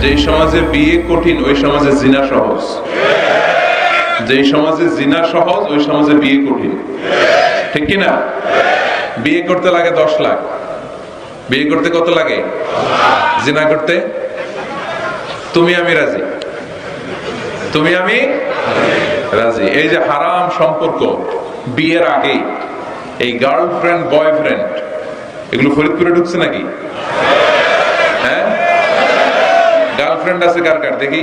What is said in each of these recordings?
যেই সমাজে বিয়ে কঠিন, ওই সমাজে জিনা সহজ। যেই সমাজে জিনা সহজ, ওই সমাজে বিয়ে কঠিন। ঠিক কি না বিয়ে করতে লাগে দশ লাখ। বিয়ে করতে কত লাগে? জিনা করতে? তুমি আমি রাজি। তুমি আমি রাজি। এই যে হারাম সম্পর্ক, বিয়ের আগে এই গার্লফ্রেন্ড বয়ফ্রেন্ড এগুলো ফরিদপুরে ঢুকছে নাকি? গার্লফ্রেন্ড আছে কার কার? দেখি।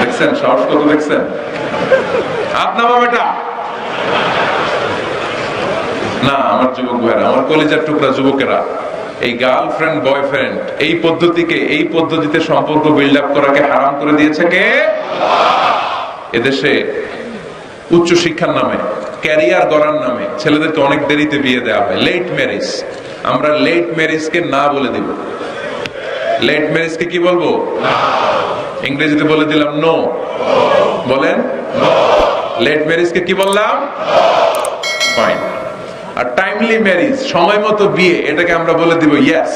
দেখছেন? সাহস কত দেখছেন? হাত নামা বেটা না, আমার যুবক ভাইরা, আমার কলেজের টুকরা যুবকেরা, এই গার্লফ্রেন্ড বয়ফ্রেন্ড এই পদ্ধতিকে, এই পদ্ধতিতে সম্পর্ক বিল্ড আপ করাকে হারাম করে দিয়েছে কে? এদেশে উচ্চ শিক্ষার নামে ক্যারিয়ার গড়ার নামে ছেলেদেরকে অনেক দেরিতে বিয়ে দেওয়া হয়। লেট ম্যারেজ আমরা লেট ম্যারেজকে না বলে দিব। লেট ম্যারেজকে কি বলব? ইংরেজিতে বলে দিলাম নো বলেন লেট ম্যারেজকে কি বললাম? আর টাইমলি ম্যারেজ সময় মতো বিয়ে, এটাকে আমরা বলে দিব ইয়েস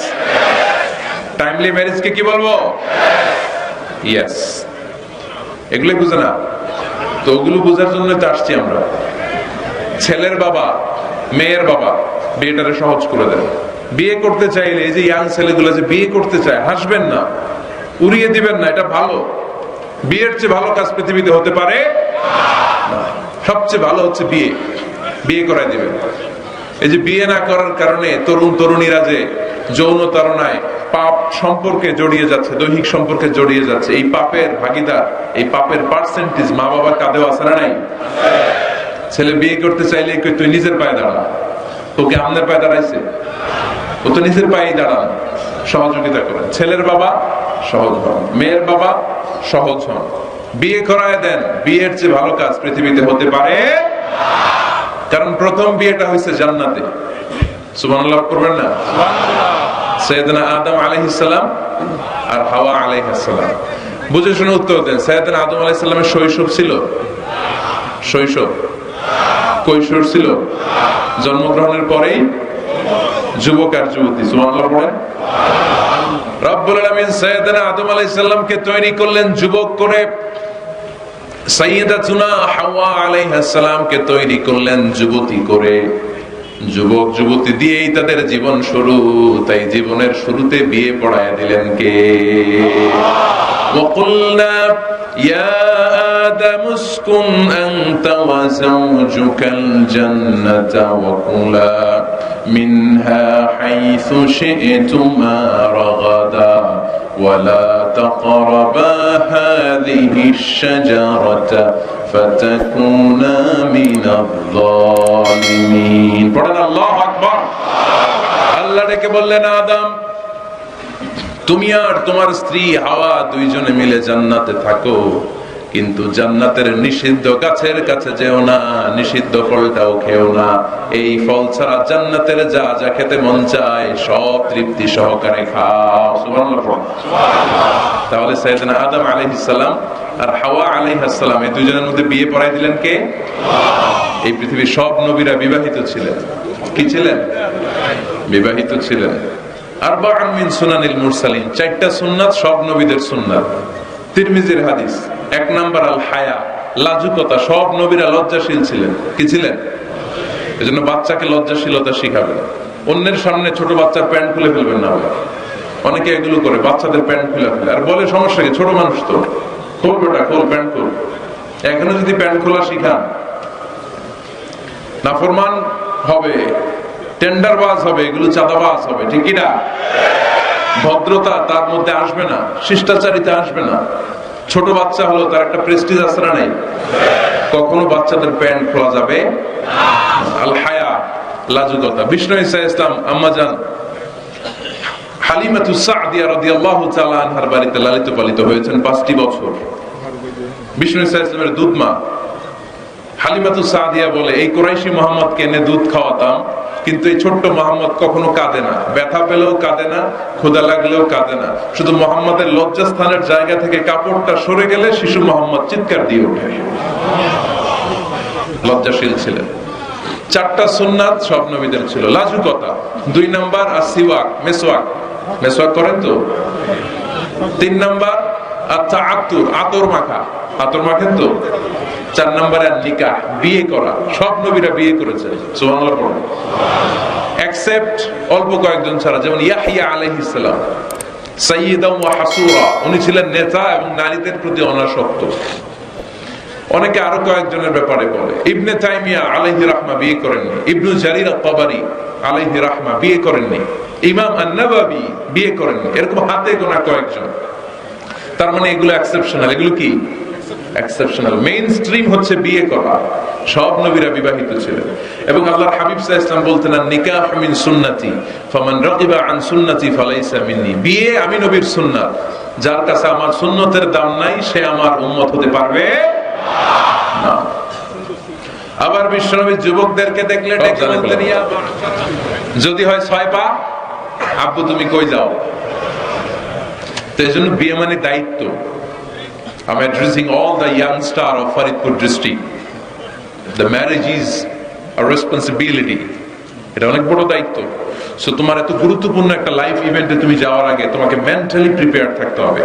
টাইমলি ম্যারেজকে কি বলব? ইয়েস এগুলো বুঝে না। তো ওগুলো বোঝার জন্য তো আসছি আমরা। ছেলের বাবা, মেয়ের বাবা, বিয়েটারে সহজ করে দেন। বিয়ে করতে চাইলে, এই যে ইয়াং ছেলেগুলো যে বিয়ে করতে চায়, হাসবেন না, উড়িয়ে দিবেন না, এটা ভালো। বিয়ের চেয়ে ভালো কাজ পৃথিবীতে হতে পারে সবচেয়ে ভালো হচ্ছে বিয়ে। বিয়ে করাই দিবেন। এই যে বিয়ে না করার কারণে তরুণ তরুণীরা যে যৌন তারণায় পাপ সম্পর্কে জড়িয়ে যাচ্ছে, দৈহিক সম্পর্কে জড়িয়ে যাচ্ছে, এই পাপের ভাগিদার, এই পাপের পার্সেন্টেজ মা বাবার কাঁধেও আছে না নাই? ছেলে বিয়ে করতে চাইলে তুই নিজের পায়ে দাঁড়া? তোকে আমাদের পায়ে দাঁড়াইছে? ও তো নিজের পায়েই দাঁড়ান, সহযোগিতা করেন। ছেলের বাবা সহজ হন, মেয়ের বাবা সহজ হন। বিয়ে করায় দেন, বিয়ের চেয়ে ভালো কাজ পৃথিবীতে হতে পারে কারণ প্রথম বিয়েটা হয়েছে জান্নাতে। করবেন না? সৈয়দনা আদম আলাইহিস আর হাওয়া আলাইহিস বুঝে শুনে উত্তর দেন সৈয়দনা আদম আলাইহিস সালামের শৈশব ছিল? শৈশব? কৈশোর ছিল? জন্মগ্রহণের পরেই? যুবক আর যুবতী সুবহানাল্লাহ পড়েন রব্বুল আলামিন সৈয়দনা আদম আলাইহিস সালামকে তৈরি করলেন যুবক করে সাইয়েদাতুনা হাওয়া আলাইহিস সালামকে তৈরি করলেন যুবতী করে যুবক যুবতী দিয়েই তাদের জীবন শুরু তাই জীবনের শুরুতে বিয়ে পড়ায় দিলেন কে وقلنا يا آدم اسكن أنت وزوجك الجنة وكلا منها حيث شئتما رغدا ولا تقربا هذه الشجرة فتكونا من الظالمين পড়েন আল্লাহ আকবার আল্লাহ ডেকে বললেন আদম তুমি আর তোমার স্ত্রী হাওয়া দুইজনে মিলে জান্নাতে থাকো কিন্তু জান্নাতের নিষিদ্ধ গাছের কাছে যেও না, নিষিদ্ধ ফলটাও খেও না। এই ফল ছাড়া জান্নাতের যা যা খেতে মন চায়, সব তৃপ্তি সহকারে খাও। তাহলে সাইয়েদনা আদম আলাইহিস সালাম আর হাওয়া আলাইহিস সালাম, এই দুইজনের মধ্যে বিয়ে পড়াই দিলেন কে? এই পৃথিবীর সব নবীরা বিবাহিত ছিলেন। কি ছিলেন? বিবাহিত ছিলেন। আর বা মিন সুনানিল মুরসালিন, চারটা সুন্নাত সব নবীদের সুন্নাত। তিরমিজির হাদিস। এক নাম্বার আল হায়া, লাজুকতা, সব নবীরা লজ্জাশীল ছিলেন। কি ছিলেন? এজন্য বাচ্চাকে লজ্জাশীলতা শিখাবেন। অন্যের সামনে ছোট বাচ্চার প্যান্ট খুলে ফেলবেন না অনেকে এগুলো করে, বাচ্চাদের প্যান্ট খুলে ফেলে। আর বলে, সমস্যা কি? ছোট মানুষ তো। খোল বেটা, খোল, প্যান্ট খোল। এখনও যদি প্যান্ট খোলা শিখান, নাফরমান হবে টেন্ডার টেন্ডারবাজ হবে, এগুলো চাঁদা চাঁদাবাজ হবে, ঠিক কি না? ভদ্রতা তার মধ্যে আসবে না, শিষ্টাচারিতা আসবে না। ছোট বাচ্চা হলো তার একটা প্রেস্টিজ না নেই? কখনো বাচ্চাদের প্যান্ট খোলা যাবে আল হায়া, লাজুকতা। বিষ্ণু ইসা ইসলাম আম্মাজান হালিমাতু সাদিয়া রাদিয়াল্লাহু তাআলা আনহার বাড়িতে লালিত পালিত হয়েছেন পাঁচটি বছর। বিষ্ণু ইসা ইসলামের দুধ মা। হালিমাতু সাদিয়া বলে, এই কোরাইশি মোহাম্মদকে এনে দুধ খাওয়াতাম, কিন্তু এই ছোট্ট মোহাম্মদ কখনো কাঁদে না। ব্যথা পেলেও কাঁদে না ক্ষুদা লাগলেও কাঁদে না। শুধু মোহাম্মদের লজ্জাস্থানের জায়গা থেকে কাপড়টা সরে গেলে শিশু মোহাম্মদ চিৎকার দিয়ে ওঠে। লজ্জাশীল ছিলেন। চারটা সুন্নাত সব নবীদের ছিল। লাজুকতা দুই নাম্বার, আর সিওয়াক মেসওয়াক মেসওয়াক করেন তো? তিন নাম্বার আচ্ছা আতুর আতর মাখা। আতর মাখেন তো? চার নাম্বার নিকাহ বিয়ে করা। সব নবীরা বিয়ে পড়ুন এক্সেপ্ট অল্প কয়েকজন ছাড়া, যেমন ইয়াহিয়া উনি ছিলেন নেতা এবং নারীদের প্রতি অনাসক্ত। অনেকে আরও কয়েকজনের ব্যাপারে বলে, ইবনে তাইমিয়া আলাইহি রাহমা বিয়ে করেননি। ইবনু জারির তাবারি আলাইহি রাহমা বিয়ে করেননি। ইমাম আন-নাবাবী বিয়ে করেননি। এরকম হাতে গোনা কয়েকজন। তার মানে এগুলো এক্সেপশনাল এগুলো কি? এক্সেপশনাল মেইন স্ট্রিম হচ্ছে বিয়ে করা। সব নবীরা বিবাহিত ছিলেন। এবং আল্লাহর হাবিব ওয়াসাল্লাম বলতেন নিকাহ মিন সুন্নতি ফামান রাগিবা আন সুন্নতি ফালাইসা মিন্নি। বিয়ে আমি নবীর সুন্নাত। যার কাছে আমার সুন্নতের দাম নাই সে আমার উম্মত হতে পারবে না। আবার বিশ্বনবী যুবকদেরকে দেখলে ডেকে বলতেন যদি হয় ছয় পা আব্বু তুমি কই যাও? তো এই জন্য বিয়ে মানে দায়িত্ব। I'm addressing all the young star of Faridpur district. The marriage is a responsibility. এটা অনেক বড় দায়িত্ব। সো তোমার এত গুরুত্বপূর্ণ একটা লাইফ ইভেন্টে তুমি যাওয়ার আগে তোমাকে মেন্টালি প্রিপেয়ার থাকতে হবে।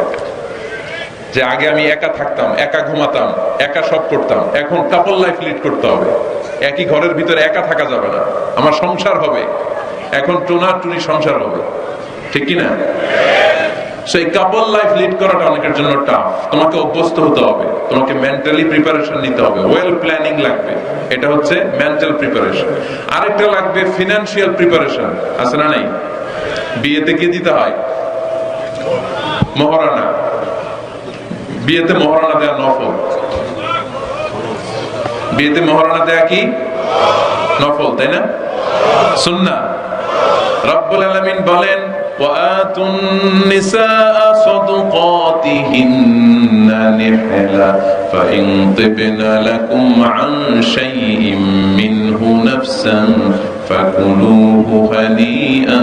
যে আগে আমি একা থাকতাম, একা ঘুমাতাম, একা সব করতাম, এখন কাপল লাইফ লিড করতে হবে। একই ঘরের ভিতরে একা থাকা যাবে না। আমার সংসার হবে। এখন টোনা টুনি সংসার হবে। ঠিক কি না সেই কাপল লাইফ লিড করাটা অনেকের জন্য টাফ তোমাকে অভ্যস্ত হতে হবে। তোমাকে মেন্টালি প্রিপারেশন নিতে হবে। ওয়েল প্ল্যানিং লাগবে। এটা হচ্ছে মেন্টাল প্রিপারেশন আরেকটা লাগবে ফিনান্সিয়াল প্রিপারেশন আছে না নাই? বিয়েতে কি দিতে হয়? মহারানা বিয়েতে মহারানা দেয়া নফল। বিয়েতে মহারানা দেয়া কি? নফল, তাই না? সুন্না রব্বুল আলামিন বলেন وآتوا النساء صدقاتهن نحلة فإن طبن لكم عن شيء منه نفسا فكلوه هنيئا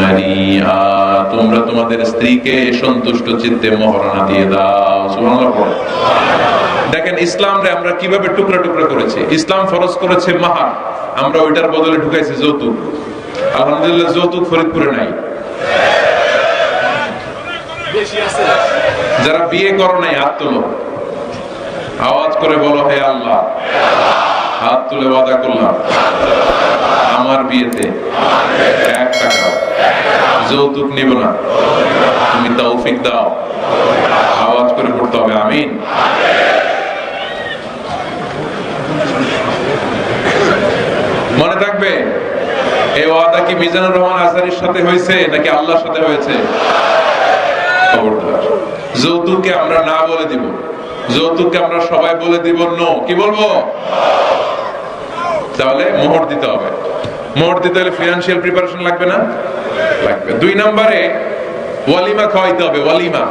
مريئا তোমরা তোমাদের স্ত্রীকে সন্তুষ্ট চিত্তে মহারণা দিয়ে দাও সুবহানাল্লাহ পড়ো। দেখেন ইসলাম রে আমরা কিভাবে টুকরা টুকরা করেছি ইসলাম ফরজ করেছে মাহার আমরা ওইটার বদলে ঢুকাইছি যৌতুক আলহামদুলিল্লাহ যৌতুক ফরিদপুরে নাই যারা বিয়ে করো নাই, হাত তোলো। আওয়াজ করে বলো, হে আল্লাহ। হাত তুলে ওয়াদা করলাম। আমার বিয়েতে এক টাকা। যৌতুক নিব না। তুমি তৌফিক দাও। আওয়াজ করে পড়তে হবে, আমিন। মনে থাকবে? এই ওয়াদা কি মিজানুর রহমান আসারির সাথে হয়েছে নাকি আল্লাহর সাথে হয়েছে? যৌতুককে আমরা না বলে দিব। যৌতুককে আমরা সবাই বলে দিব নো। কি বলব? তাহলে মোহর দিতে হবে। মোহর দিতে হলে ফিনান্সিয়াল প্রিপারেশন লাগবে না? লাগবে। দুই নম্বরে ওয়ালিমা খাওয়াইতে হবে। ওয়ালিমা।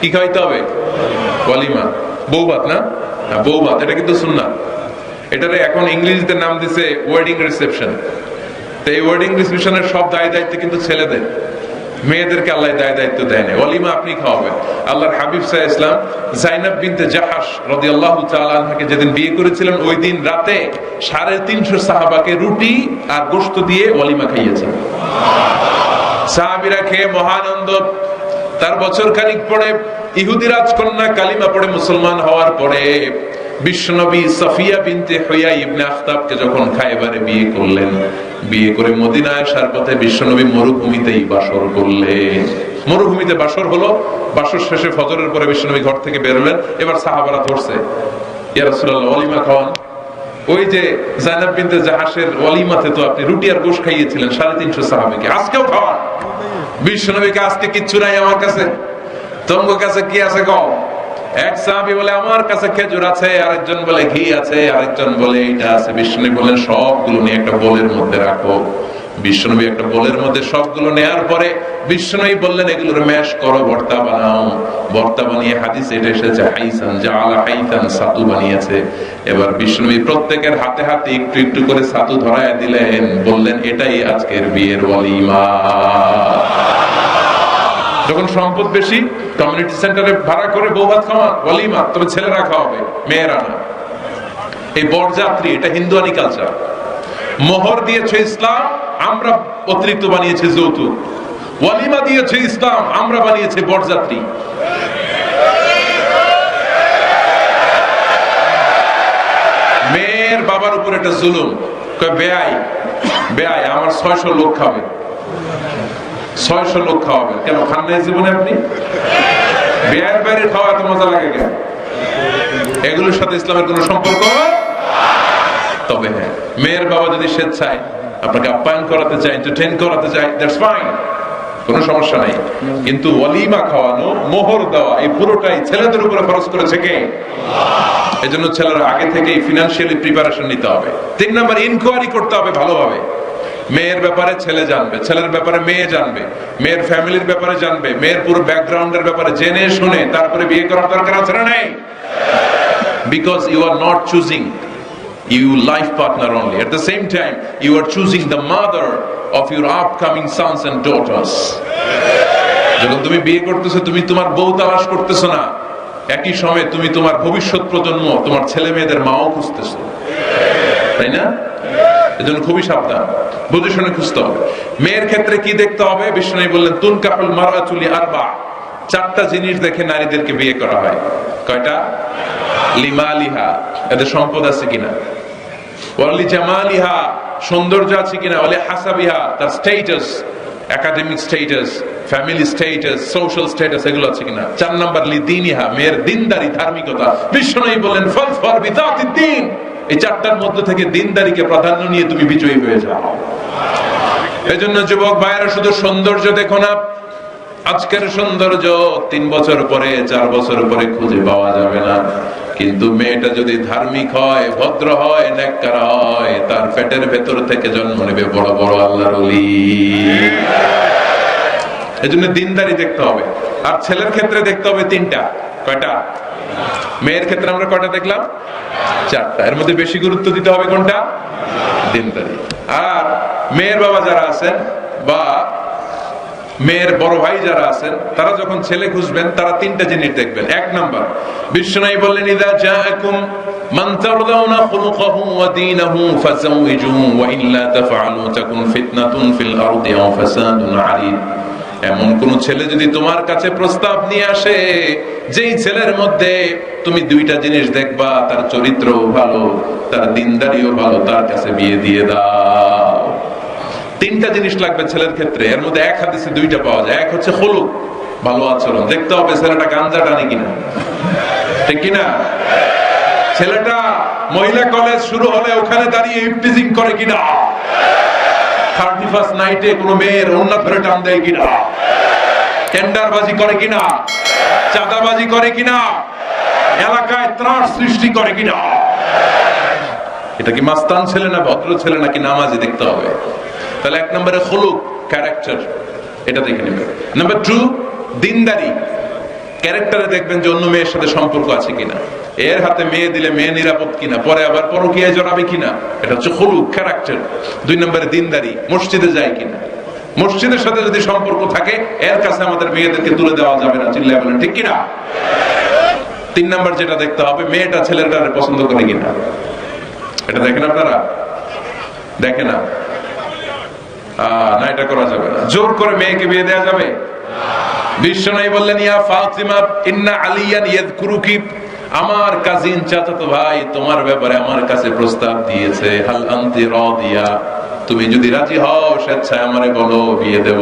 কি খাওয়াইতে হবে? ওয়ালিমা। বৌভাত না? বৌভাত। এটা কিন্তু শুননা এটারে এখন ইংরেজিতে নাম দিছে ওয়েডিং রিসেপশন তো এই ওয়েডিং রিসেপশনের সব দায় দায়িত্ব কিন্তু মেয়েদেরকে আল্লাহ দায় দায়িত্ব দেয় না অলিমা আপনি খাওয়াবেন। আল্লাহর হাবিব সাহ ইসলাম জাইনাব বিনতে জাহাস রদি আল্লাহ যেদিন বিয়ে করেছিলেন, ওই দিন রাতে সাড়ে তিনশো সাহাবাকে রুটি আর গোস্ত দিয়ে অলিমা খাইয়েছেন। সাহাবিরা খেয়ে মহানন্দ তার বছর খানিক পরে ইহুদি রাজকন্যা কালিমা পড়ে মুসলমান হওয়ার পরে বিশ্বনবী সাফিয়া বিনতে হইয়া ইবনে আখতাবকে যখন খাইবারে বিয়ে করলেন, বিয়ে করে মদিনায় আসার পথে বিশ্বনবী মরুভূমিতেই বাসর করলেন। মরুভূমিতে বাসর হলো, বাসর শেষে ফজরের পরে বিশ্বনবী ঘর থেকে বেরোলেন এবার সাহাবারা ধরছে। ইয়া রাসূলুল্লাহ, ওয়ালিমা খাওয়ান। ওই যে জাইনাব বিনতে জাহাসের ওয়ালিমাতে তো আপনি রুটি আর গোশ খাইয়েছিলেন, সাড়ে তিনশো সাহাবিকে। আজকেও খাওয়ান। বিশ্বনবীকে আজকে কিচ্ছু নাই আমার কাছে। তোমার কাছে কি আছে কও? এক সাহাবি বলে, আমার কাছে খেজুর আছে, আরেকজন বলে ঘি আছে, আরেকজন বলে এইটা আছে। বিষ্ণু বলেন সবগুলো নিয়ে একটা বোলের মধ্যে রাখো। বিষ্ণুবী একটা বোলের মধ্যে সবগুলো নেয়ার পরে বিষ্ণুই বললেন, এগুলোর ম্যাশ করো, ভর্তা বানাও। ভর্তা বানিয়ে হাদিস এটা এসেছে, হাইসান জালা হাইসান সাতু বানিয়েছে। এবার বিষ্ণুবী প্রত্যেকের হাতে হাতে একটু একটু করে সাতু ধরায় দিলেন, বললেন, এটাই আজকের বিয়ের ওয়ালিমা। যখন সম্পদ বেশি কমিউনিটি সেন্টারে ভাড়া করে বউ ভাত খাওয়া, ওয়ালিমা তবে ছেলেরা খাওয়াবে, মেয়েরা না। এই বরযাত্রী, এটা হিন্দুয়ানি কালচার মোহর দিয়েছে ইসলাম, আমরা অতিরিক্ত বানিয়েছি যৌতুক। ওয়ালিমা দিয়েছে ইসলাম, আমরা বানিয়েছি বরযাত্রী। মেয়ের বাবার উপর একটা জুলুম। বেআই বেআই, আমার ছয়শো লোক খাবে। ছয়শো লোক খাওয়াবে কেন, খান নাই জীবনে আপনি? বেআইয়ের বাইরে খাওয়া এত মজা লাগে কেন? এগুলোর সাথে ইসলামের কোনো সম্পর্ক? তবে হ্যাঁ মেয়ের বাবা যদি স্বেচ্ছায় আপনাকে আপ্যায়ন করাতে চায় এন্টারটেইন করাতে চায় দ্যাটস ফাইন কোনো সমস্যা নাই। কিন্তু ওয়ালিমা খাওয়ানো, মোহর দেওয়া, এই পুরোটাই ছেলেদের উপরে খরচ করেছে কে? এই জন্য ছেলেরা আগে থেকে ফিনান্সিয়ালি প্রিপারেশন নিতে হবে। তিন নম্বর ইনকোয়ারি করতে হবে ভালোভাবে। মেয়ের ব্যাপারে ছেলে জানবে, ছেলের ব্যাপারে মেয়ে জানবে, মেয়ের ফ্যামিলির ব্যাপারে জানবে, মেয়ের পুরো ব্যাকগ্রাউন্ডের ব্যাপারে জেনে শুনে তারপরে বিয়ে করার দরকার আছে না নেই? Because you are not choosing you life partner only. At the same time, you are choosing the mother of your upcoming sons and daughters. যখন তুমি বিয়ে করতেছো, তুমি তোমার বউ তালাশ করতেছো না। একই সময়ে তুমি তোমার ভবিষ্যৎ প্রজন্ম, তোমার ছেলে মেয়েদের মাও খুঁজতেছো। তাই না? এজন্য খুবই সাবধান। বুঝে শুনে খুঁজতে হবে। মেয়ের ক্ষেত্রে কি দেখতে হবে? বিষ্ণু বললেন, তুন কাপল মারা চুলি আরবা। চারটা জিনিস দেখে নারীদেরকে বিয়ে করা হয়। কয়টা? লিমালিহা। এদের সম্পদ আছে কিনা? ওয়ালি সৌন্দর্য আছে কিনা? ওয়ালি হাসাবিহা। তার status academic status family status social status এগুলো আছে কিনা? চার নাম্বার লি দিনিহা মেয়ের দিনদারি, ধার্মিকতা। বিষ্ণু বললেন, ফল ফর বিদাতি দিন এই চারটার মধ্যে থেকে দিনদারিকে প্রাধান্য নিয়ে তুমি বিজয়ী হয়ে যাও। এজন্য যুবক ভাইয়েরা, শুধু সৌন্দর্য দেখো না, আজকের সৌন্দর্য তিন বছর পরে, চার বছর পরে খুঁজে পাওয়া যাবে না। কিন্তু মেয়েটা যদি ধার্মিক হয়, ভদ্র হয় নেককার হয়, তার পেটের ভেতর থেকে জন্ম নেবে বড় বড় আল্লাহর অলি এজন্য দিনদারি দেখতে হবে। আর ছেলের ক্ষেত্রে দেখতে হবে তিনটা। কয়টা? মেয়ের ক্ষেত্রে আমরা কয়টা দেখলাম? চারটা। এর মধ্যে বেশি গুরুত্ব দিতে হবে কোনটা? দিনদারি। আর মেয়ের বাবা যারা আছেন বা মেয়ের বড় ভাই যারা আছেন, তারা যখন ছেলে খুঁজবেন, তারা তিনটা জিনিস দেখবেন। এক নাম্বার বিশ্বনাই বললেন, ইদা জাআকুম মান তারদাউনা খুলুকাহু ওয়া দীনাহু ফাযাওইজুহু ওয়া ইল্লা তাফআলু, তাকুন ফিতনাতুন ফিল আরদি ওয়া ফাসাদুন আলীম। এমন কোন ছেলে যদি তোমার কাছে প্রস্তাব নিয়ে আসে, যেই ছেলের মধ্যে তুমি দুইটা জিনিস দেখবা, তার চরিত্র ভালো, তার দিনদারিও ভালো, তার কাছে বিয়ে দিয়ে দাও। তিনটা জিনিস লাগবে ছেলের ক্ষেত্রে। এর মধ্যে এক হাদিসে দুইটা পাওয়া যায়। এক হচ্ছে হলুক ভালো আচরণ। দেখতে হবে ছেলেটা গাঞ্জা টানে কিনা। ঠিক কিনা? ছেলেটা মহিলা কলেজ শুরু হলে ওখানে দাঁড়িয়ে ইফটিজিং করে কিনা? থার্টি ফার্স্ট নাইটে কোনো মেয়ের অন্য ধরে টান দেয় কিনা? টেন্ডারবাজি করে কিনা? চাঁদাবাজি করে কিনা? এলাকায় ত্রাস সৃষ্টি করে কিনা? এটা কি মাস্তান ছেলে না ভদ্র ছেলে নাকি নামাজি দেখতে হবে? তাহলে এক নম্বরে হলুক ক্যারেক্টার এটা দেখে নেবে নাম্বার টু দিনদারি। ক্যারেক্টারে দেখবেন যে অন্য মেয়ের সাথে সম্পর্ক আছে কিনা। এর হাতে মেয়ে দিলে মেয়ে নিরাপদ কিনা? পরে আবার পরকিয়ায় জড়াবে কিনা? এটা হচ্ছে হলুক ক্যারেক্টার দুই নম্বরে দিনদারি, মসজিদে যায় কিনা? মসজিদের সাথে যদি সম্পর্ক থাকে, এর কাছে আমাদের মেয়েদেরকে তুলে দেওয়া যাবে না চিল্লা বলেন, ঠিক কিনা? তিন নাম্বার যেটা দেখতে হবে, মেয়েটা ছেলেটারে পছন্দ করে কিনা? এটা দেখেন আপনারা? দেখে না? না, এটা করা যাবে না। জোর করে মেয়েকে বিয়ে দেওয়া যাবে? বিশ্ব নাই বললেন, ইয়া ফাতিমা, ইন্না আলিয়ান ইয়াদকুরুকি আমার কাজিন চাচাতো ভাই তোমার ব্যাপারে আমার কাছে প্রস্তাব দিয়েছে, হাল আনতি রাদিয়া, তুমি যদি রাজি হও, স্বেচ্ছায় আমারে বলো, বিয়ে দেব।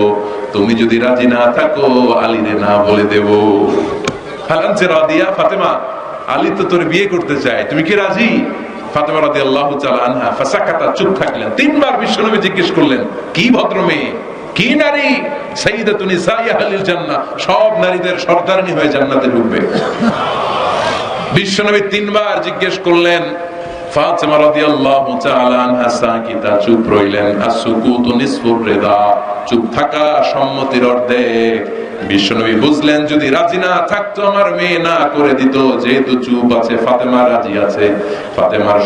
তুমি যদি রাজি না থাকো, আলীরে না বলে দেব। হাল রাদিয়া, ফাতেমা, আলী তো তোর বিয়ে করতে চায়, তুমি কি রাজি? ফাতেমা রাদিয়াল্লাহু তাআলা আনহা ফাসাকাতা চুপ থাকলেন। তিনবার বিশ্বনবী জিজ্ঞেস করলেন, কি ভদ্র মেয়ে কি নারী? সাইয়্যিদাতুন নিসাই আহলিল জান্নাহ, সব নারীদের সর্দারনি হয়ে জান্নাতে ঢুকবে। বিশ্বনবী তিনবার জিজ্ঞেস করলেন ফাতেমার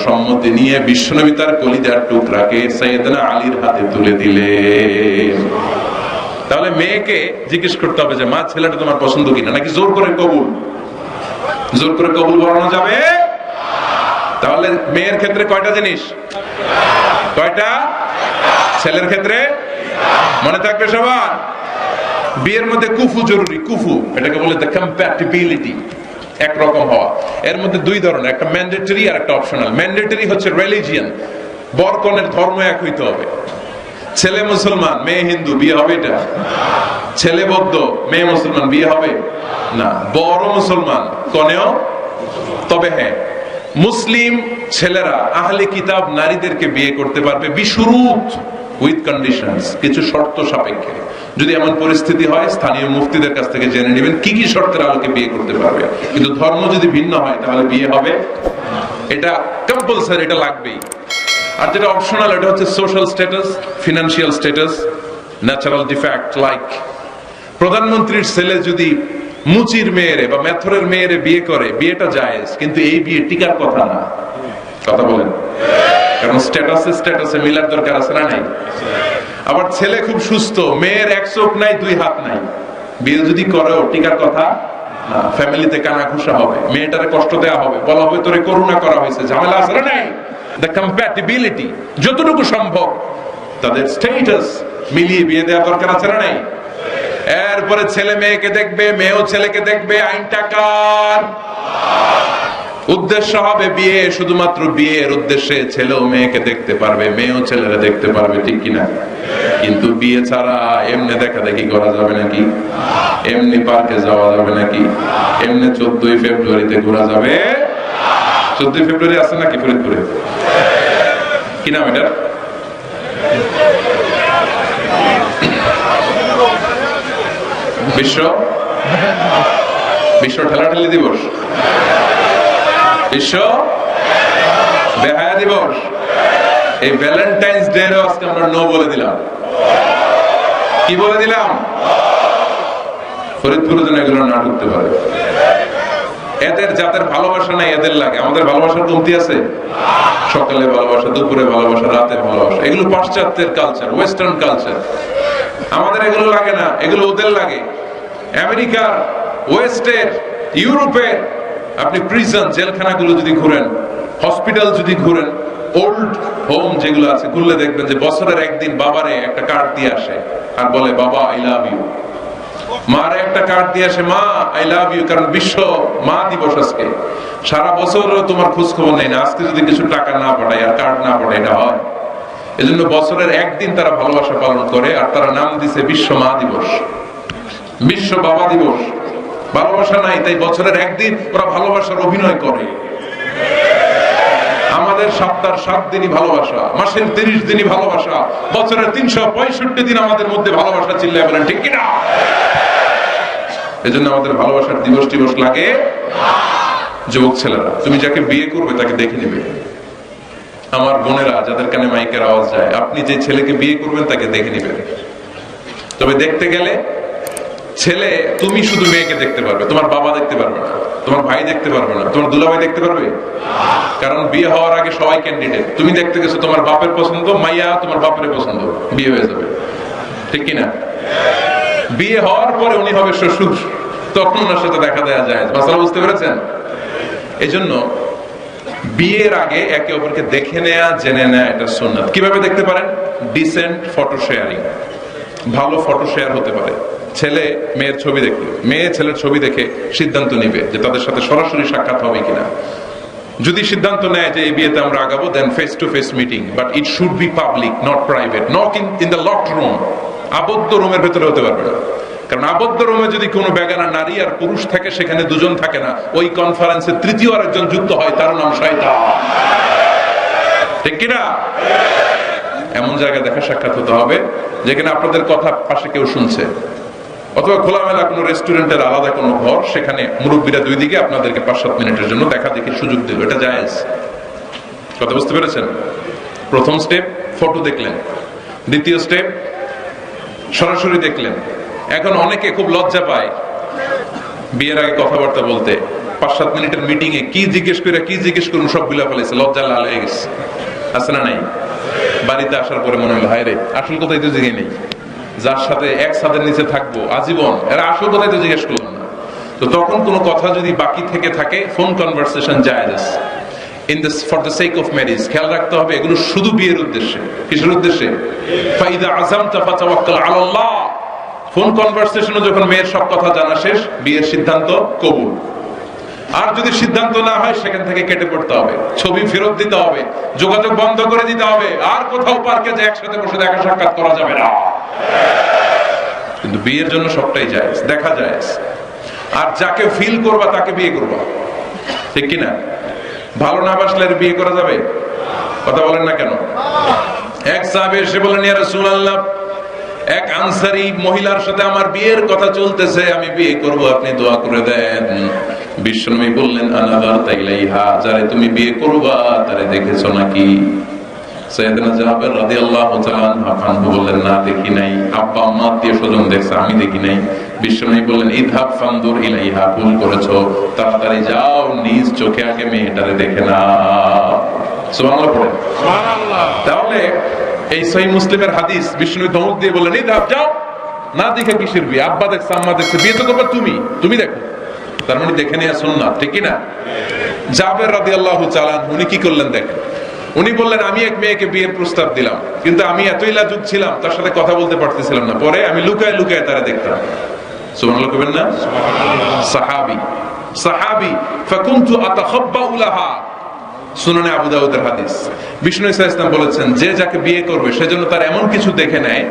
সম্মতি নিয়ে বিশ্বনবী তার কলিজার টুকরাকে সাইয়েদনা আলীর হাতে তুলে দিলে তাহলে মেয়েকে জিজ্ঞেস করতে হবে যে, মা, ছেলেটা তোমার পছন্দ কিনা? নাকি জোর করে কবুল? জোর করে কবুল বানানো যাবে? তাহলে মেয়ের ক্ষেত্রে কয়টা জিনিস? কয়টা? ছেলের ক্ষেত্রে? মনে থাকবে সবার? বিয়ের মধ্যে কুফু জরুরি, কুফু। এটাকে বলে দ্য কম্প্যাটিবিলিটি একরকম হওয়া। এর মধ্যে দুই ধরনের, একটা ম্যান্ডেটরি আর একটা অপশনাল ম্যান্ডেটরি হচ্ছে রিলিজিয়ান বরকনের ধর্ম এক হইতে হবে। ছেলে মুসলমান, মেয়ে হিন্দু, বিয়ে হবে এটা। ছেলে বৌদ্ধ, মেয়ে মুসলমান, বিয়ে হবে। না, বড় মুসলমান, কনেও? তবে হ্যাঁ মুসলিম ছেলেরা, আহলে কিতাব নারীদেরকে বিয়ে করতে পারবে বিশুরুত উইথ কন্ডিশনস কিছু শর্ত সাপেক্ষে। যদি এমন পরিস্থিতি হয়, স্থানীয় মুফতিদের কাছ থেকে জেনে নেবেন কি কি শর্তের আলোকে বিয়ে করতে পারবে। কিন্তু ধর্ম যদি ভিন্ন হয়, তাহলে বিয়ে হবে এটা কম্পালসারি এটা লাগবেই। আর যেটা অপশনাল এটা হচ্ছে social status financial status natural defect like প্রধানমন্ত্রীর ছেলে যদি মুচির মেয়েরে বা মেথরের মেয়েরে বিয়ে করে, বিয়েটা জায়েজ, কিন্তু এই বিয়ে টিকার কথা না। কথা বলেন। কারণ স্ট্যাটাসে স্ট্যাটাসে মিলার দরকার আছে না নাই? আবার ছেলে খুব সুস্থ, মেয়ের এক চোখ নাই, দুই হাত নাই। বিয়ে যদি করেও টিকার কথা ফ্যামিলিতে কানা ঘুষা হবে, মেয়েটারে কষ্ট দেওয়া হবে, বলা হবে তোরে করুণা করা হয়েছে। ঝামেলা আছে না নাই? দ্য কম্প্যাটিবিলিটি যতটুকু সম্ভব, তাদের স্টেটাস মিলিয়ে বিয়ে দেওয়া দরকার আছে না নাই? এরপরে ছেলে মেয়েকে দেখবে, মেয়েও ছেলেকে দেখবে আইনটা কার উদ্দেশ্য হবে বিয়ে, শুধুমাত্র বিয়ের উদ্দেশ্যে ছেলেও মেয়েকে দেখতে পারবে, মেয়েও ছেলেরা দেখতে পারবে, ঠিক কিনা? কিন্তু বিয়ে ছাড়া এমনি দেখা দেখি করা যাবে নাকি? এমনি পার্কে যাওয়া যাবে নাকি? এমনি চোদ্দই ফেব্রুয়ারিতে ঘোরা যাবে? চোদ্দই ফেব্রুয়ারি আছে নাকি ফরিদপুরে? কি এটা বিশ্ব? বিশ্ব ঠেলাঠেলি দিবস। বিশ্ব বেহায়া দিবস। এই ভ্যালেন্টাইন্স ডে আজকে আমরা নো বলে দিলাম। কি বলে দিলাম? ফরিদপুরে যেন এগুলো না ঢুকতে পারে। এদের যাদের ভালোবাসা নাই, এদের লাগে। আমাদের ভালোবাসার কমতি আছে? সকালে ভালোবাসা, দুপুরে ভালোবাসা রাতে ভালোবাসা। এগুলো পাশ্চাত্যের কালচার ওয়েস্টার্ন কালচার আমাদের এগুলো লাগে না। এগুলো ওদের লাগে। আমেরিকার ওয়েস্টের ইউরোপের আপনি প্রিজন জেলখানাগুলো যদি ঘুরেন হসপিটাল যদি ঘুরেন ওল্ড হোম যেগুলো আছে, ঘুরলে দেখবেন যে বছরের একদিন বাবারে একটা কার্ড দিয়ে আসে। আর বলে, বাবা আই লাভ ইউ মার একটা কার্ড দিয়ে আসে, মা আই লাভ ইউ কারণ বিশ্ব মা দিবস আজকে। সারা বছর তোমার খোঁজ খবর নেই না। আজকে যদি কিছু টাকা না পাঠায় আর কার্ড না পাঠায়, এটা হয়। এজন্য বছরের একদিন তারা ভালোবাসা পালন করে আর তারা নাম দিছে বিশ্ব মা দিবস। বিশ্ব বাবা দিবস। ভালোবাসা নাই, তাই বছরের একদিন ওরা ভালোবাসার অভিনয় করে। আমাদের সপ্তাহ সাত দিনই ভালোবাসা, মাসের তিরিশ দিনই ভালোবাসা, বছরের তিনশো পঁয়ষট্টি দিন আমাদের মধ্যে ভালোবাসা চিল্লায় বলেন, ঠিক কিনা? এজন্য আমাদের ভালোবাসার দিবস টিবস লাগে যুবক ছেলেরা। তুমি যাকে বিয়ে করবে তাকে দেখে নেবে। আমার বোনেরা, যাদের কানে মাইকের আওয়াজ যায়, আপনি যে ছেলেকে বিয়ে করবেন তাকে দেখে নেবেন। তবে দেখতে গেলে ছেলে, তুমি শুধু মেয়েকে দেখতে পারবে, তোমার বাবা দেখতে পারবে না, তোমার ভাই দেখতে পারবে না, তোমার দুলাভাই দেখতে পারবে? কারণ বিয়ে হওয়ার আগে সবাই ক্যান্ডিডেট তুমি দেখতে গেছো তোমার বাপের পছন্দ, মাইয়া তোমার বাপের পছন্দ, বিয়ে হয়ে যাবে। ঠিক কিনা? বিয়ে হওয়ার পরে উনি হবে শ্বশুর, তখন ওনার সাথে দেখা দেওয়া যায়। মাসালা, বুঝতে পেরেছেন? এই জন্য বিয়ের আগে একে অপরকে দেখে নেয়া, জেনে নেয়া, এটা সুন্নাত। কীভাবে দেখতে পারেন? ডিসেন্ট ফটো শেয়ারিং ভালো ফটো শেয়ার হতে পারে। ছেলে মেয়ের ছবি দেখল। মেয়ে ছেলের ছবি দেখে সিদ্ধান্ত নিবে যে তাদের সাথে সরাসরি সাক্ষাৎ হবে কিনা। যদি সিদ্ধান্ত নেয় যে এই বিয়েতে আমরা আগাবো then face to face meeting but it should be public not private not in in the locked room আবদ্ধ রুমের ভেতরে হতে পারবে না। কারণ আবদ্ধ রুমে যদি কোনো বেগানা নারী আর পুরুষ থাকে, সেখানে দুজন থাকে না। ওই কনফারেন্সে তৃতীয় আর একজন যুক্ত হয়, তার নাম শয়তান। ঠিক কিনা? এমন জায়গায় দেখা সাক্ষাৎ হতে হবে, যেখানে আপনাদের কথা পাশে কেউ শুনছে। অথবা খোলামেলা কোনো রেস্টুরেন্টের আলাদা কোনো ঘর, সেখানে মুরব্বীরা দুই দিকে আপনাদেরকে পাঁচ সাত মিনিটের জন্য দেখা দেখি সুযোগ দিল এটা জায়েজ। কথা বুঝতে পেরেছেন? প্রথম স্টেপ, ফটো দেখলেন। দ্বিতীয় স্টেপ, সরাসরি দেখলেন। এখন অনেকে খুব লজ্জা পায় বিয়ের আগে কথাবার্তা বলতে। পাঁচ সাত মিনিটের মিটিং এ কি জিজ্ঞেস করে, কি জিজ্ঞেস করুন সবগুলা ফেলেছে লজ্জা লাল হয়ে গেছে। আছে না নাই? বাড়িতে আসার পরে মনে হলো, হায় রে, আসল কথাই তো জেগে নেই। যার সাথে এক ছাদের নিচে থাকব, আজীবন। এরা আসল কথাই তো জিজ্ঞেস করলাম না। তো তখন কোনো কথা যদি বাকি থেকে থাকে ফোন কনভারসেশন জায়েজ। In this for the sake of marriage খেয়াল রাখতে হবে, এগুলো শুধু বিয়ের উদ্দেশ্যে। কিসের উদ্দেশ্যে? ফাইদা আজামতা ফাতাওয়াক্কাল আলাল্লাহ। ফোন কনভারসেশনে যখন মেয়ের সব কথা জানা শেষ, বিয়ের সিদ্ধান্ত কবুল। আর যদি সিদ্ধান্ত না হয়, সেখান থেকে কেটে পড়তে হবে। ছবি ফেরত দিতে হবে, যোগাযোগ বন্ধ করে দিতে হবে। আর কোথাও পার্কে যে একসাথে বসে দেখা সাক্ষাৎ করা যাবে না। কিন্তু বিয়ের জন্য সবটাই যায় দেখা যায় আর যাকে ফিল করবা, তাকে বিয়ে করবা। ঠিক কিনা? ভালো না বাসলে বিয়ে করা যাবে? কথা বলেন না কেন? এক সাহাবে এসে বলেন ইয়া রাসূলুল্লাহ, এক আনসারি মহিলার সাথে আমার বিয়ের কথা চলতেছে, আমি বিয়ে করব, আপনি দোয়া করে দেন। বিশ্বনবী বললেন আনাদার তাইলাইহা যারে তুমি বিয়ে করবা তারে দেখেছ নাকি? সৈয়দনা জাবের রাদিয়াল্লাহু তাআলা আনহু বললেন না দেখি নাই। আব্বা আম্মা আত্মীয় স্বজন দেখছে আমি দেখি নাই। বিশ্বনবী বললেন ইদহাব ফানদুর ইলাইহা ভুল করেছ। তাড়াতাড়ি যাও নিজ চোখে আগে মেয়েটারে দেখে না সুবহানাল্লাহ পড়ে। তাহলে এই সহি মুসলিমের হাদিস বিষ্ণু ধমক দিয়ে বললেন যাও না দেখে কিসের বিয়ে? আব্বা দেখছে আম্মা দেখছে বিয়ে তো করবা তুমি তুমি দেখো। তার মানে দেখে নেওয়া শুননা ঠিক না জাবের রাদি আল্লাহ চালান উনি কি করলেন দেখেন? উনি বললেন, আমি এক মেয়েকে বিয়ের প্রস্তাব দিলাম, কিন্তু আমি এতই লাজুক ছিলাম, তার সাথে কথা বলতে পারতেছিলাম না। পরে আমি লুকায় লুকায় তারা দেখতাম। সুবহানাল্লাহ কবেন না? সাহাবি। সাহাবি, ফাকুনতু আতাখাব্বাউ লাহা। সুনানে আবু দাউদের হাদিস। বিষ্ণু ইসা ইসলাম বলেছেন, যে যাকে বিয়ে করবে সেজন্য তার এমন কিছু দেখে নেয়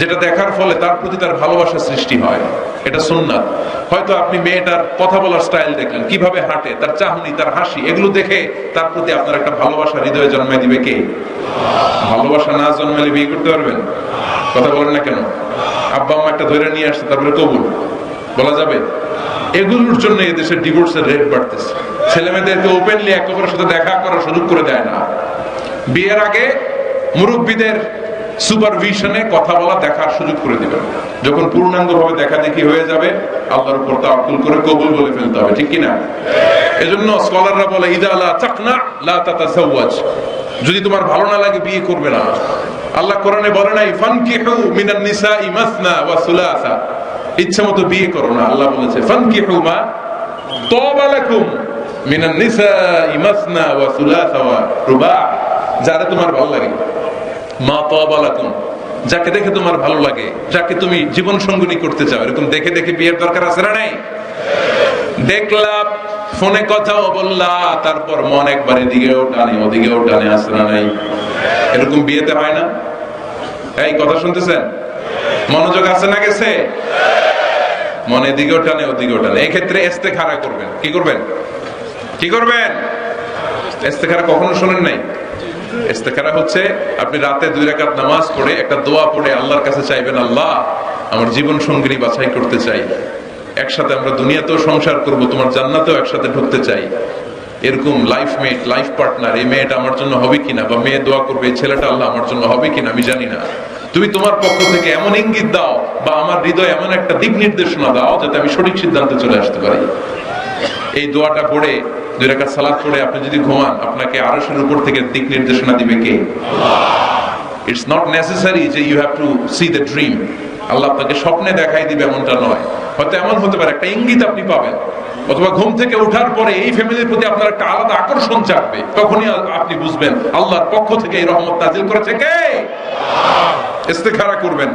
যেটা দেখার ফলে তার প্রতি তার ভালোবাসা সৃষ্টি হয়। এটা সুন্নাত। হয়তো আপনি মেয়েটার কথা বলার স্টাইল দেখলেন, কীভাবে হাঁটে, তার চাহনি, তার হাসি, এগুলো দেখে তার প্রতি আপনার একটা ভালোবাসা হৃদয়ে জন্মে দিবে কে? ভালোবাসা না জন্মালে বিয়ে করতে পারবেন? কথা বলেন না কেন? আব্বা, আম্মা একটা ধরে নিয়ে আসছে, তারপরে কবুল। বলা যাবে? এগুলোর জন্য এদেশের ডিভোর্সের রেট বাড়তেছে। ছেলে মেয়েদেরকে ওপেনলি একে অপরের সাথে দেখা করার সুযোগ করে দেয় না। বিয়ের আগে মুরব্বীদের সুপারভিশনে কথা বলা, দেখার সুযোগ করে দিবেন যখন পূর্ণাঙ্গ ভাবে দেখা দেখি হয়ে যাবে, আল্লাহর উপর তাওয়াক্কুল করে কবুল বলে ফেলতে হবে, ঠিক কিনা? এজন্য স্কলাররা বলে, ইদা লা তাকনা, লা যদি তোমার ভালো না লাগে, বিয়ে করবে না। আল্লাহ কোরআনে বলে নাই, ফানকিহু মিনান নিসাই মাসনা ওয়া সুলাসা। ইচ্ছা মতো বিয়ে করো না, আল্লাহ বলেছে, ফানকিহু মা তাবা লাকুম মিনান নিসাই মাসনা ওয়া সুলাসা ওয়া রুবা। যারা তোমার ভালো লাগে। মা তাবা লাকুম যাকে দেখে তোমার ভালো লাগে, যাকে তুমি জীবন সঙ্গনী করতে চাও, এরকম দেখে দেখে বিয়ের দরকার আছে না নাই? দেখলাম, ফোনে কথাও বললা, তারপর মন একবার এদিকেও টানে, ওদিকেও টানে আসে না নাই? এরকম বিয়েতে হয় না? এই কথা শুনতেছেন? মনোযোগ আছে না গেছে? মনে এদিকেও টানে, ওদিকেও টানে। এক্ষেত্রে এস্তেখারা করবেন। কি করবেন? কি করবেন? এস্তেখারা কখনো শোনেন নাই? ইস্তেখারা হচ্ছে, আপনি রাতে দুই রাকাত নামাজ পড়ে একটা দোয়া পড়ে আল্লাহর কাছে চাইবেন, আল্লাহ, আমার জীবন সঙ্গিনী বাছাই করতে চাই। একসাথে আমরা দুনিয়াতেও সংসার করব, তোমার জান্নাতেও একসাথে ঢুকতে চাই। এরকম লাইফ মেট লাইফ পার্টনার এই মেয়েটা আমার জন্য হবে কিনা, বা মেয়ে দোয়া করবে, এই ছেলেটা আল্লাহ আমার জন্য হবে কিনা, আমি জানি না। তুমি তোমার পক্ষ থেকে এমন ইঙ্গিত দাও, বা আমার হৃদয় এমন একটা দিক নির্দেশনা দাও, যাতে আমি সঠিক সিদ্ধান্তে চলে আসতে পারি। এই দোয়াটা পড়ে দুই রাকাত সালাত পড়ে আপনি যদি ঘুমান, আপনাকে আরশের উপর থেকে দিক নির্দেশনা দিবে কে? ইটস নট নেসেসারি যে you have to see the dream Allah আপনাকে স্বপ্নে দেখাই দিবে, এমনটা নয়। হয়তো এমন হতে পারে, একটা ইঙ্গিত আপনি পাবেন। অথবা ঘুম থেকে ওঠার পরে এই ফ্যামিলির প্রতি আপনার একটা আলাদা আকর্ষণ চাপবে তখনই আপনি বুঝবেন, আল্লাহর পক্ষ থেকে এই রহমত নাজিল করেছে কে? ইস্তেখারা করবেন।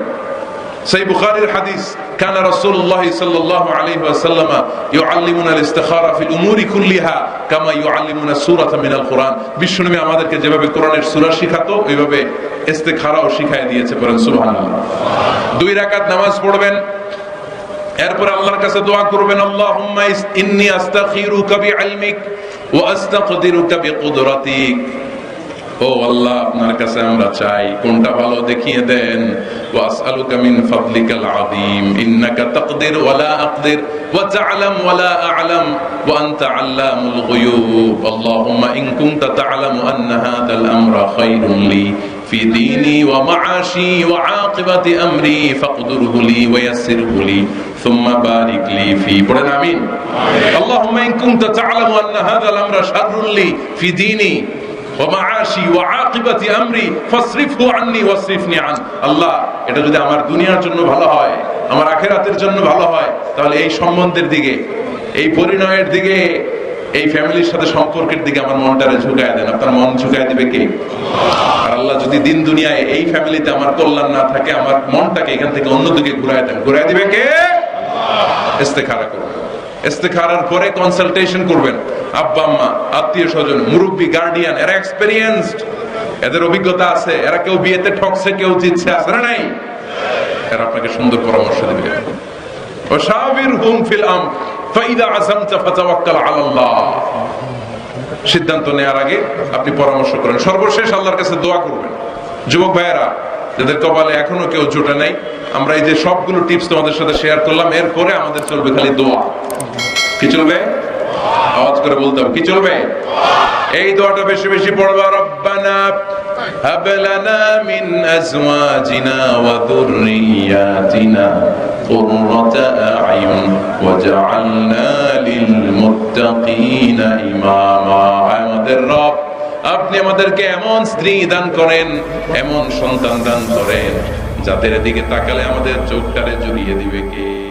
সেই বুখারীর হাদিস কানা রাসূলুল্লাহ সাল্লাল্লাহু আলাইহি ওয়াসাল্লাম ইউআল্লিমুনা আল-ইস্তিখারা ফিল উমুরি কুল্লিহা কামা ইউআল্লিমুনা সূরাতাম মিনাল কোরআন বিশ্বনবী আমাদেরকে যেভাবে কোরআনের সূরা শিখাতো, ওইভাবে ইস্তিখারাও শিখায় দিয়েছে পড়েন সুবহানাল্লাহ। দুই রাকাত নামাজ পড়বেন, এরপর আল্লাহর কাছে দোয়া করবেন, আল্লাহুম্মা ইন্নী আস্তাগফিরুকা বিইলমিক ওয়া আস্তাকদিরুকা বিকুদরাতিক। ও আল্লাহ আপনার কাছে আমরা চাই কোনটা ভালো দেখিয়ে দেন ওয়াসআলুকা মিন ফাদলিকাল আযীম ইন্নাকা তাকদির ওয়ালা আকদির ওয়া তা'লাম ওয়ালা আ'লাম ওয়া আনতা আল্লামুল গুয়ুব আল্লাহুম্মা ইন কুনতা তা'লামু আন্না হাদাল আমরা খায়রুন লি في ديني ومعاشي وعاقبة أمري فاقدره لي ويسره لي ثم بارك لي فيه পড়েন আমিন اللهم إن كنت تعلم أن هذا الأمر شر لي في ديني আল্লাহ, এটা যদি আমার দুনিয়ার জন্য ভালো হয়, আমার আখেরাতের জন্য ভালো হয়, তাহলে এই সম্বন্ধের দিকে, এই পরিণয়ের দিকে, এই ফ্যামিলির সাথে সম্পর্কের দিকে আমার মনটারে ঝুঁকায় দেন। আপনার মন ঝুঁকায় দিবে কে? আর আল্লাহ যদি দিন দুনিয়ায় এই ফ্যামিলিতে আমার কল্যাণ না থাকে, আমার মনটাকে এখান থেকে অন্যদিকে ঘুরায় দেন। ঘুরায় দিবে কে? ইস্তেখারা করুন। পরে কনসালটেশন করবেন। আব্বা, আম্মা, আত্মীয় স্বজন, মুরব্বী গার্ডিয়ান এরা এক্সপেরিয়েন্সড এদের অভিজ্ঞতা আছে। এরা কেউ বিয়েতে ঠকছে, কেউ জিতছে, আছে নাই? এরা আপনাকে সুন্দর পরামর্শ দিবে। হুম ফিল আম ফাইদা ফাতাওয়াক্কাল আলাল্লাহ। সিদ্ধান্ত নেওয়ার আগে আপনি পরামর্শ করেন। সর্বশেষ আল্লাহর কাছে দোয়া করবেন। যুবক ভাইয়েরা, যাদের কপালে এখনও কেউ জোটে নাই, আমরা এই যে সবগুলো টিপস তোমাদের সাথে শেয়ার করলাম, এরপরে আমাদের চলবে খালি দোয়া। কি চলবে? আওয়াজ করে বলতে হবে, কি চলবে? এই দোয়াটা বেশি বেশি পড়বা, রব্বানা হাব লানা মিন আজওয়াজিনা ওয়া যুররিয়াতিনা কুররাতা আয়ুন ওয়াজআলনা লিল মুত্তাকিনা ইমামা। আমাদের রব, আপনি আমাদেরকে এমন স্ত্রী দান করেন, এমন সন্তান দান করেন, যাদের দিকে তাকালে আমাদের চোখটারে জড়িয়ে দিবে কে?